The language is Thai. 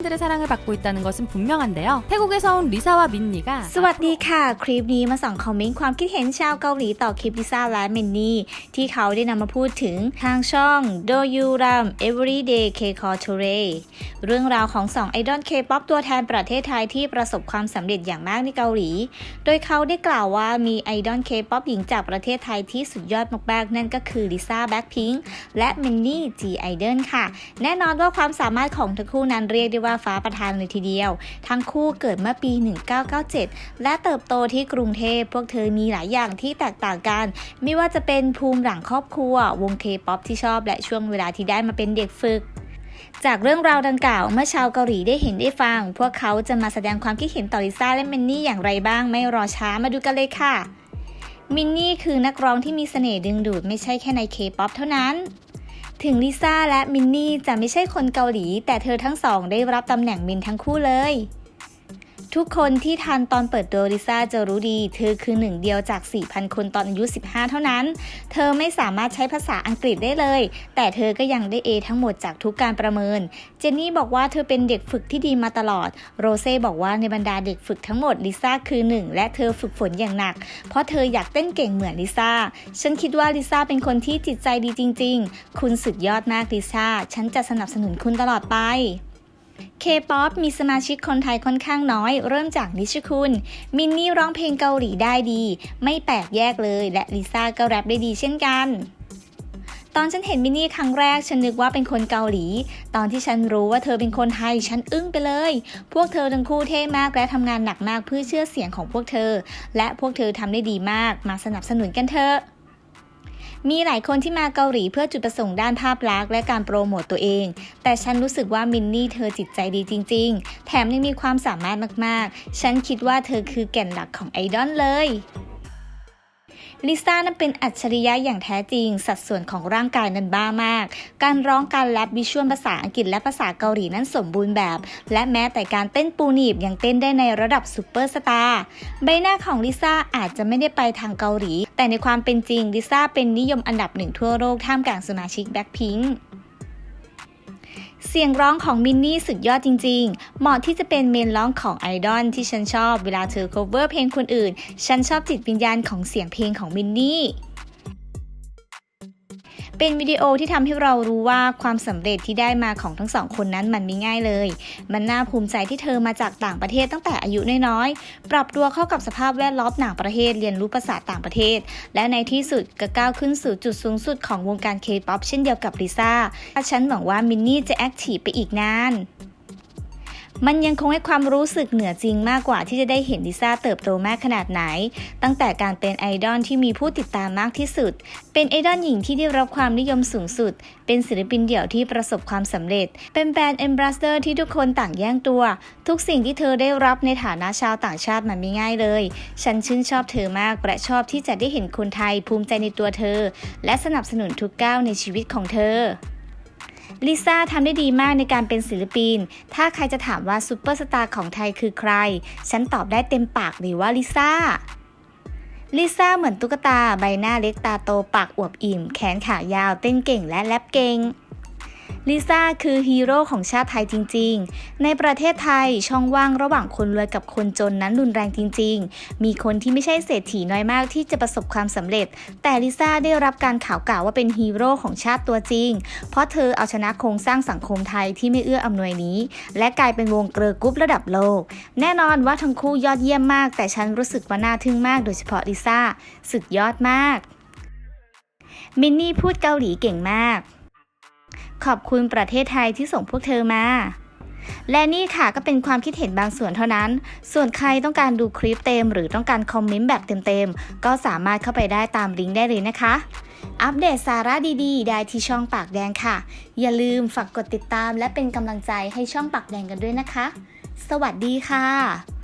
들의 사랑을 받고 있다는 것은 분명한데요. 태국에서 온 리사와 민니가 สวัสดีค่ะ คลิปนี้มาส่องคอมเมนต์ความคิดเห็นชาวเกาหลีต่อคลิปลิซ่าและมินนี่ ที่เขาได้นำมาพูดถึงทางช่อง Do You Ram Everyday K c o t o r e เรื่องราวของสองไอดอลเคป๊อปตัวแทนประเทศไทยที่ประสบความสำเร็จอย่างมากในเกาหลี โดยเขาได้กล่าวว่ามีไอดอลเคป๊อปหญิงจากประเทศไทยที่สุดยอดมากๆ นั่นก็คือลิซ่าแบ็คพิงค์และมินนี่จีไอดอลค่ะ แน่นอนว่าความสามารถของทั้งคู่นั้นเรียกได้ ่าว่าฟ้าประทานเลยทีเดียว ทั้งคู่เกิดเมื่อปี 1997 และเติบโตที่กรุงเทพพวกเธอมีหลายอย่างที่แตกต่างกัน ไม่ว่าจะเป็นภูมิหลังครอบครัว วงเคป๊อปที่ชอบและช่วงเวลาที่ได้มาเป็นเด็กฝึกจากเรื่องราวดังกล่าวเมื่อชาวเกาหลีได้เห็นได้ฟัง พวกเขาจะมาแสดงความคิดเห็นต่อลิซ่าและมินนี่อย่างไรบ้างไม่รอช้ามาดูกันเลยค่ะ มินนี่คือนักร้องที่มีเสน่ห์ดึงดูดไม่ใช่แค่ในเคป๊อปเท่านั้น ถึงลิซ่าและมินนี่จะไม่ใช่คนเกาหลี แต่เธอทั้งสองได้รับตำแหน่งมินทั้งคู่เลย ทุกคนที่ทันตอนเปิดตัวลิซ่าจะรู้ดี เธอคือหนึ่งเดียวจาก 4,000 คนตอนอายุ 15 เท่านั้น เธอไม่สามารถใช้ภาษาอังกฤษได้เลย แต่เธอก็ยังได้ A ทั้งหมดจากทุกการประเมิน เจนนี่บอกว่าเธอเป็นเด็กฝึกที่ดีมาตลอด โรเซ่บอกว่าในบรรดาเด็กฝึกทั้งหมดลิซ่าคือหนึ่งและเธอฝึกฝนอย่างหนัก เพราะเธออยากเต้นเก่งเหมือนลิซ่า ฉันคิดว่าลิซ่าเป็นคนที่จิตใจดีจริง ๆ คุณสุดยอดมากลิซ่า ฉันจะสนับสนุนคุณตลอดไป K-POP มีสมาชิกคนไทยค่อนข้างน้อย เริ่มจากนิชคุณ มินนี่ร้องเพลงเกาหลีได้ดี ไม่แปลกแยกเลย และลิซ่าก็แรปได้ดีเช่นกัน ตอนฉันเห็นมินนี่ครั้งแรกฉันนึกว่าเป็นคนเกาหลี ตอนที่ฉันรู้ว่าเธอเป็นคนไทยฉันอึ้งไปเลย พวกเธอทั้งคู่เท่มากและทำงานหนักมากเพื่อเชื่อเสียงของพวกเธอ และพวกเธอทำได้ดีมาก มาสนับสนุนกันเถอะ มีหลายคนที่มาเกาหลีเพื่อจุดประสงค์ด้านภาพลักษณ์และการโปรโมตตัวเอง แต่ฉันรู้สึกว่ามินนี่เธอจิตใจดีจริง ๆ แถมยังมีความสามารถมากๆ ฉันคิดว่าเธอคือแก่นหลักของไอดอลเลย ลิซ่านั้นเป็นอัจฉริยะอย่างแท้จริง สัดส่วนของร่างกายนั้นบ้ามาก การร้องการแรปวิชวลภาษาอังกฤษและภาษาเกาหลีนั้นสมบูรณ์แบบ และแม้แต่การเต้นปูหนีบยังเต้นได้ในระดับซูเปอร์สตาร์ใบหน้าของลิซ่าอาจจะไม่ได้ไปทางเกาหลี แต่ในความเป็นจริงลิซ่าเป็นนิยมอันดับหนึ่งทั่วโลกท่ามกลางสมาชิกแบ็คพิงค์ เสียงร้องของมินนี่สุดยอดจริง ๆ เหมาะที่จะเป็นเมนร้องของไอดอลที่ฉันชอบเวลาเธอ cover เพลงคนอื่น ฉันชอบจิตวิญญาณของเสียงเพลงของมินนี่ เป็นวิดีโอที่ทำให้เรารู้ว่าความสำเร็จที่ได้มาของทั้งสองคนนั้นมันไม่ง่ายเลย มันน่าภูมิใจที่เธอมาจากต่างประเทศตั้งแต่อายุน้อยๆ ปรับตัวเข้ากับสภาพแวดล้อมต่างประเทศ เรียนรู้ภาษาต่างประเทศ และในที่สุดก็ก้าวขึ้นสู่จุดสูงสุดของวงการเคป๊อปเช่นเดียวกับลิซ่า ฉันหวังว่ามินนี่จะแอคทีฟไปอีกนาน มันยังคงให้ความรู้สึกเหนือจริงมากกว่าที่จะได้เห็นลิซ่าเติบโตมากขนาดไหน ตั้งแต่การเป็นไอดอลที่มีผู้ติดตามมากที่สุด เป็นไอดอลหญิงที่ได้รับความนิยมสูงสุด เป็นศิลปินเดี่ยวที่ประสบความสำเร็จ เป็นแบรนด์เอมบรัสเดอร์ที่ทุกคนต่างแย่งตัว ทุกสิ่งที่เธอได้รับในฐานะชาวต่างชาติมันไม่ง่ายเลย ฉันชื่นชอบเธอมากและชอบที่จะได้เห็นคนไทยภูมิใจในตัวเธอ และสนับสนุนทุกก้าวในชีวิตของเธอ ลิซ่าทำได้ดีมากในการเป็นศิลปิน ถ้าใครจะถามว่าซูเปอร์สตาร์ของไทยคือใคร ฉันตอบได้เต็มปากเลยว่าลิซ่าลิซ่าเหมือนตุ๊กตา ใบหน้าเล็กตาโตปากอวบอิ่ม แขนขายาวเต้นเก่งและแรปเก่ง ลิซ่าคือฮีโร่ของชาติไทยจริง ๆ ในประเทศไทยช่องว่างระหว่างคนรวยกับคนจนนั้นรุนแรงจริง ๆ มีคนที่ไม่ใช่เศรษฐีน้อยมากที่จะประสบความสำเร็จ แต่ลิซ่าได้รับการข่าวกล่าวว่าเป็นฮีโร่ของชาติตัวจริง เพราะเธอเอาชนะโครงสร้างสังคมไทยที่ไม่เอื้ออำนวยนี้ และกลายเป็นวงเกอร์กรุ๊ประดับโลก แน่นอนว่าทั้งคู่ยอดเยี่ยมมาก แต่ฉันรู้สึกว่าน่าทึ่งมากโดยเฉพาะลิซ่าสุดยอดมาก มินนี่พูดเกาหลีเก่งมาก ขอบคุณประเทศไทยที่ส่งพวกเธอมา และนี่ค่ะก็เป็นความคิดเห็นบางส่วนเท่านั้น ส่วนใครต้องการดูคลิปเต็ม หรือต้องการคอมเมนต์แบบเต็มๆ ก็สามารถเข้าไปได้ตามลิงก์ได้เลยนะคะ อัปเดตสาระดีๆ ได้ที่ช่องปากแดงค่ะ อย่าลืมฝากกดติดตามและเป็นกำลังใจให้ช่องปากแดงกันด้วยนะคะ สวัสดีค่ะ